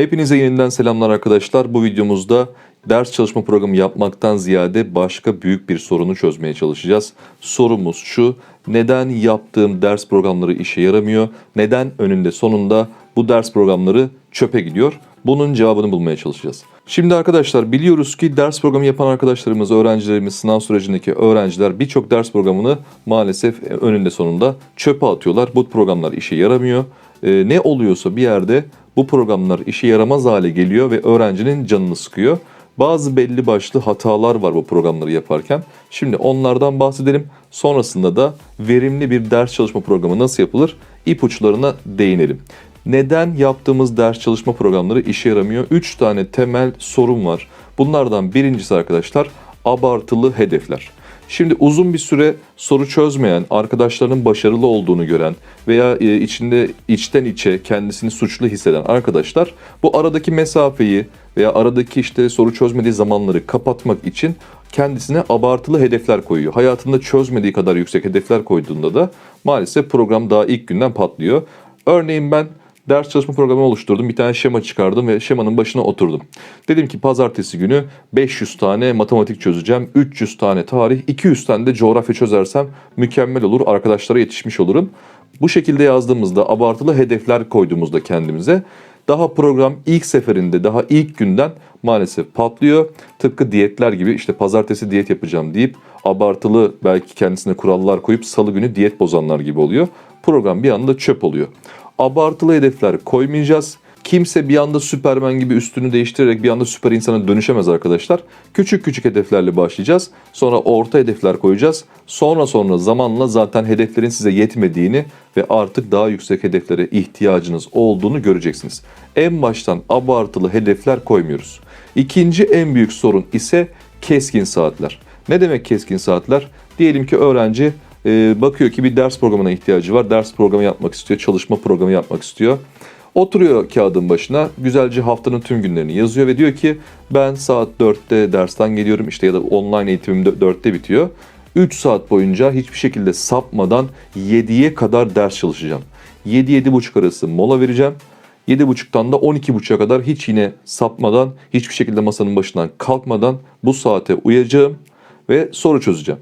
Hepinize yeniden selamlar arkadaşlar. Bu videomuzda ders çalışma programı yapmaktan ziyade başka büyük bir sorunu çözmeye çalışacağız. Sorumuz şu, neden yaptığım ders programları işe yaramıyor? Neden önünde sonunda bu ders programları çöpe gidiyor? Bunun cevabını bulmaya çalışacağız. Şimdi arkadaşlar biliyoruz ki ders programı yapan arkadaşlarımız, öğrencilerimiz, sınav sürecindeki öğrenciler birçok ders programını maalesef önünde sonunda çöpe atıyorlar. Bu programlar işe yaramıyor. Ee, ne oluyorsa bir yerde bu programlar işe yaramaz hale geliyor ve öğrencinin canını sıkıyor. Bazı belli başlı hatalar var bu programları yaparken. Şimdi onlardan bahsedelim. Sonrasında da verimli bir ders çalışma programı nasıl yapılır ipuçlarına değinelim. Neden yaptığımız ders çalışma programları işe yaramıyor? 3 tane temel sorun var. Bunlardan birincisi arkadaşlar abartılı hedefler. Şimdi uzun bir süre soru çözmeyen, arkadaşlarının başarılı olduğunu gören veya e, içinde içten içe kendisini suçlu hisseden arkadaşlar bu aradaki mesafeyi veya aradaki işte soru çözmediği zamanları kapatmak için kendisine abartılı hedefler koyuyor. Hayatında çözmediği kadar yüksek hedefler koyduğunda da maalesef program daha ilk günden patlıyor. Örneğin ben ders çalışma programı oluşturdum. Bir tane şema çıkardım ve şemanın başına oturdum. Dedim ki pazartesi günü 500 tane matematik çözeceğim, 300 tane tarih, 200 tane de coğrafya çözersem mükemmel olur, arkadaşlara yetişmiş olurum. Bu şekilde yazdığımızda, abartılı hedefler koyduğumuzda kendimize daha program ilk seferinde, daha ilk günden maalesef patlıyor. Tıpkı diyetler gibi işte pazartesi diyet yapacağım deyip abartılı belki kendisine kurallar koyup salı günü diyet bozanlar gibi oluyor. Program bir anda çöp oluyor abartılı hedefler koymayacağız. Kimse bir anda Süpermen gibi üstünü değiştirerek bir anda süper insana dönüşemez arkadaşlar. Küçük küçük hedeflerle başlayacağız. Sonra orta hedefler koyacağız. Sonra sonra zamanla zaten hedeflerin size yetmediğini ve artık daha yüksek hedeflere ihtiyacınız olduğunu göreceksiniz. En baştan abartılı hedefler koymuyoruz. İkinci en büyük sorun ise keskin saatler. Ne demek keskin saatler? Diyelim ki öğrenci bakıyor ki bir ders programına ihtiyacı var. Ders programı yapmak istiyor, çalışma programı yapmak istiyor. Oturuyor kağıdın başına, güzelce haftanın tüm günlerini yazıyor ve diyor ki ben saat 4'te dersten geliyorum işte ya da online eğitimim 4'te bitiyor. 3 saat boyunca hiçbir şekilde sapmadan 7'ye kadar ders çalışacağım. 7-7.30 arası mola vereceğim. 7.30'dan da 12.30'a kadar hiç yine sapmadan, hiçbir şekilde masanın başından kalkmadan bu saate uyacağım ve soru çözeceğim.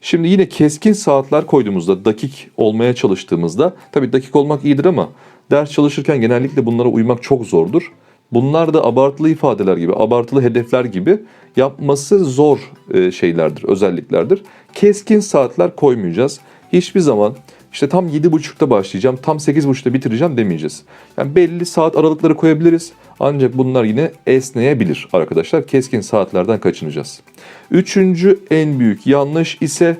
Şimdi yine keskin saatler koyduğumuzda, dakik olmaya çalıştığımızda, tabii dakik olmak iyidir ama ders çalışırken genellikle bunlara uymak çok zordur. Bunlar da abartılı ifadeler gibi, abartılı hedefler gibi yapması zor e, şeylerdir, özelliklerdir. Keskin saatler koymayacağız. Hiçbir zaman işte tam 7.30'da başlayacağım, tam 8.30'da bitireceğim demeyeceğiz. Yani belli saat aralıkları koyabiliriz. Ancak bunlar yine esneyebilir arkadaşlar. Keskin saatlerden kaçınacağız. Üçüncü en büyük yanlış ise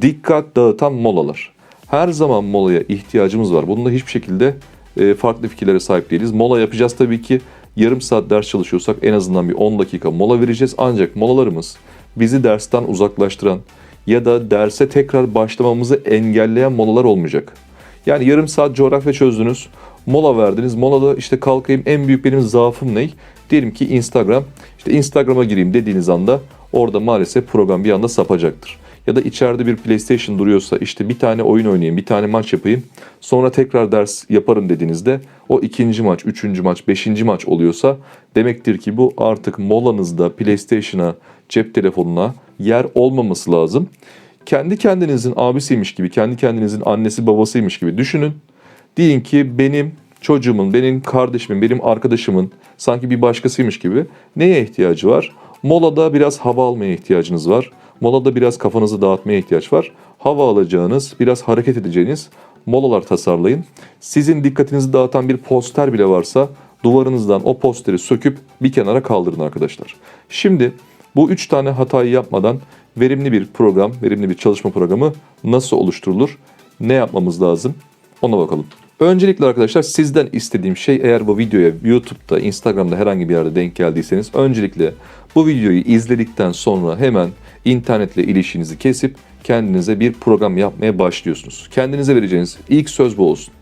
dikkat dağıtan molalar. Her zaman molaya ihtiyacımız var. Bunda hiçbir şekilde e, farklı fikirlere sahip değiliz. Mola yapacağız tabii ki. Yarım saat ders çalışıyorsak en azından bir 10 dakika mola vereceğiz. Ancak molalarımız bizi dersten uzaklaştıran ya da derse tekrar başlamamızı engelleyen molalar olmayacak. Yani yarım saat coğrafya çözdünüz, mola verdiniz. Molada işte kalkayım en büyük benim zaafım ne? Diyelim ki Instagram. İşte Instagram'a gireyim dediğiniz anda orada maalesef program bir anda sapacaktır. Ya da içeride bir PlayStation duruyorsa işte bir tane oyun oynayayım, bir tane maç yapayım. Sonra tekrar ders yaparım dediğinizde o ikinci maç, üçüncü maç, beşinci maç oluyorsa demektir ki bu artık molanızda PlayStation'a, cep telefonuna yer olmaması lazım. Kendi kendinizin abisiymiş gibi, kendi kendinizin annesi babasıymış gibi düşünün. Deyin ki benim çocuğumun, benim kardeşimin, benim arkadaşımın sanki bir başkasıymış gibi neye ihtiyacı var? Molada biraz hava almaya ihtiyacınız var. Molada biraz kafanızı dağıtmaya ihtiyaç var. Hava alacağınız, biraz hareket edeceğiniz molalar tasarlayın. Sizin dikkatinizi dağıtan bir poster bile varsa duvarınızdan o posteri söküp bir kenara kaldırın arkadaşlar. Şimdi bu üç tane hatayı yapmadan verimli bir program, verimli bir çalışma programı nasıl oluşturulur? Ne yapmamız lazım? Ona bakalım. Öncelikle arkadaşlar sizden istediğim şey eğer bu videoya YouTube'da, Instagram'da herhangi bir yerde denk geldiyseniz öncelikle bu videoyu izledikten sonra hemen internetle ilişkinizi kesip kendinize bir program yapmaya başlıyorsunuz. Kendinize vereceğiniz ilk söz bu olsun.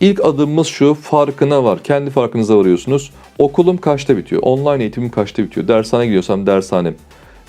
İlk adımımız şu farkına var. Kendi farkınıza varıyorsunuz. Okulum kaçta bitiyor? Online eğitimim kaçta bitiyor? Dershane gidiyorsam dershanem.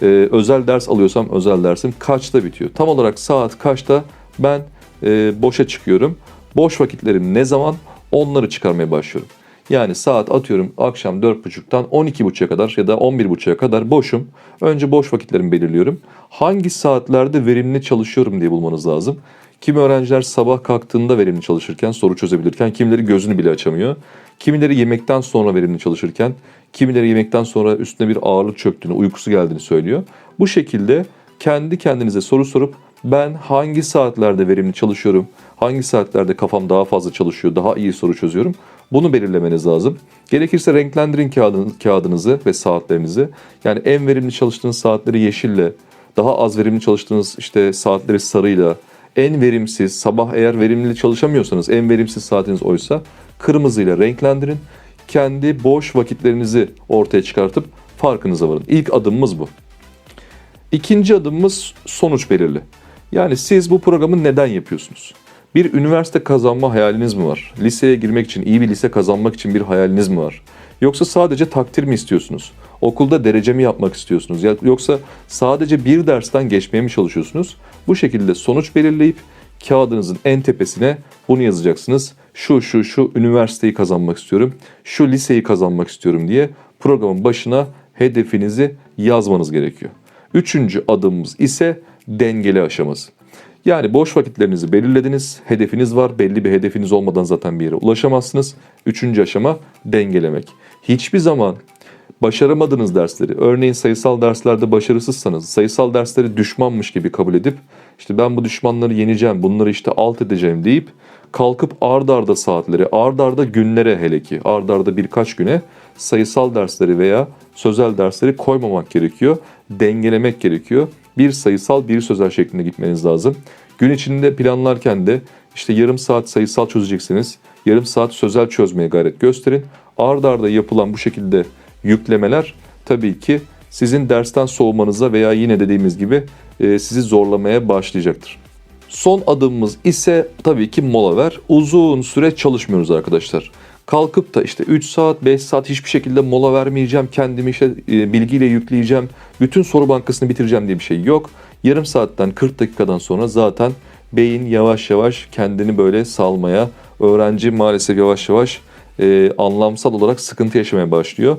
Ee, özel ders alıyorsam özel dersim kaçta bitiyor? Tam olarak saat kaçta ben e, boşa çıkıyorum? Boş vakitlerim ne zaman? Onları çıkarmaya başlıyorum. Yani saat atıyorum akşam 4.30'dan 12.30'a kadar ya da 11.30'a kadar boşum. Önce boş vakitlerimi belirliyorum. Hangi saatlerde verimli çalışıyorum diye bulmanız lazım. Kimi öğrenciler sabah kalktığında verimli çalışırken, soru çözebilirken, kimileri gözünü bile açamıyor. Kimileri yemekten sonra verimli çalışırken, kimileri yemekten sonra üstüne bir ağırlık çöktüğünü, uykusu geldiğini söylüyor. Bu şekilde kendi kendinize soru sorup ben hangi saatlerde verimli çalışıyorum, hangi saatlerde kafam daha fazla çalışıyor, daha iyi soru çözüyorum bunu belirlemeniz lazım. Gerekirse renklendirin kağıdını- kağıdınızı ve saatlerinizi. Yani en verimli çalıştığınız saatleri yeşille, daha az verimli çalıştığınız işte saatleri sarıyla, en verimsiz, sabah eğer verimli çalışamıyorsanız en verimsiz saatiniz oysa kırmızıyla renklendirin. Kendi boş vakitlerinizi ortaya çıkartıp farkınıza varın. İlk adımımız bu. İkinci adımımız sonuç belirli. Yani siz bu programı neden yapıyorsunuz? Bir üniversite kazanma hayaliniz mi var? Liseye girmek için, iyi bir lise kazanmak için bir hayaliniz mi var? Yoksa sadece takdir mi istiyorsunuz? Okulda derece mi yapmak istiyorsunuz? Yoksa sadece bir dersten geçmeye mi çalışıyorsunuz? Bu şekilde sonuç belirleyip kağıdınızın en tepesine bunu yazacaksınız. Şu şu şu üniversiteyi kazanmak istiyorum. Şu liseyi kazanmak istiyorum diye programın başına hedefinizi yazmanız gerekiyor. Üçüncü adımımız ise dengeli aşaması. Yani boş vakitlerinizi belirlediniz, hedefiniz var, belli bir hedefiniz olmadan zaten bir yere ulaşamazsınız. Üçüncü aşama dengelemek. Hiçbir zaman başaramadığınız dersleri, örneğin sayısal derslerde başarısızsanız, sayısal dersleri düşmanmış gibi kabul edip, işte ben bu düşmanları yeneceğim, bunları işte alt edeceğim deyip, kalkıp ard arda saatleri, ard arda günlere hele ki, ard arda birkaç güne sayısal dersleri veya sözel dersleri koymamak gerekiyor. Dengelemek gerekiyor. Bir sayısal bir sözel şeklinde gitmeniz lazım. Gün içinde planlarken de işte yarım saat sayısal çözeceksiniz. Yarım saat sözel çözmeye gayret gösterin. Ard arda yapılan bu şekilde yüklemeler tabii ki sizin dersten soğumanıza veya yine dediğimiz gibi e, sizi zorlamaya başlayacaktır. Son adımımız ise tabii ki mola ver. Uzun süre çalışmıyoruz arkadaşlar. Kalkıp da işte 3 saat 5 saat hiçbir şekilde mola vermeyeceğim. Kendimi işte e, bilgiyle yükleyeceğim. Bütün soru bankasını bitireceğim diye bir şey yok. Yarım saatten 40 dakikadan sonra zaten beyin yavaş yavaş kendini böyle salmaya, öğrenci maalesef yavaş yavaş e, anlamsal olarak sıkıntı yaşamaya başlıyor.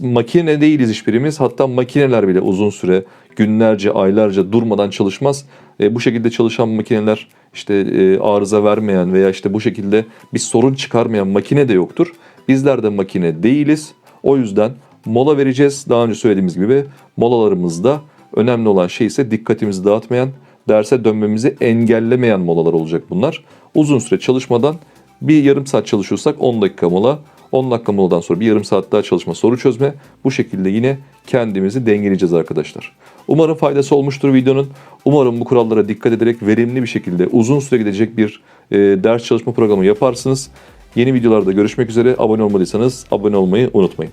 Makine değiliz hiçbirimiz. Hatta makineler bile uzun süre, günlerce, aylarca durmadan çalışmaz. E, bu şekilde çalışan makineler işte e, arıza vermeyen veya işte bu şekilde bir sorun çıkarmayan makine de yoktur. Bizler de makine değiliz. O yüzden mola vereceğiz. Daha önce söylediğimiz gibi molalarımızda önemli olan şey ise dikkatimizi dağıtmayan, derse dönmemizi engellemeyen molalar olacak bunlar. Uzun süre çalışmadan bir yarım saat çalışıyorsak 10 dakika mola, 10 dakika moladan sonra bir yarım saat daha çalışma, soru çözme. Bu şekilde yine kendimizi dengeleyeceğiz arkadaşlar. Umarım faydası olmuştur videonun. Umarım bu kurallara dikkat ederek verimli bir şekilde uzun süre gidecek bir e, ders çalışma programı yaparsınız. Yeni videolarda görüşmek üzere. Abone olmadıysanız abone olmayı unutmayın.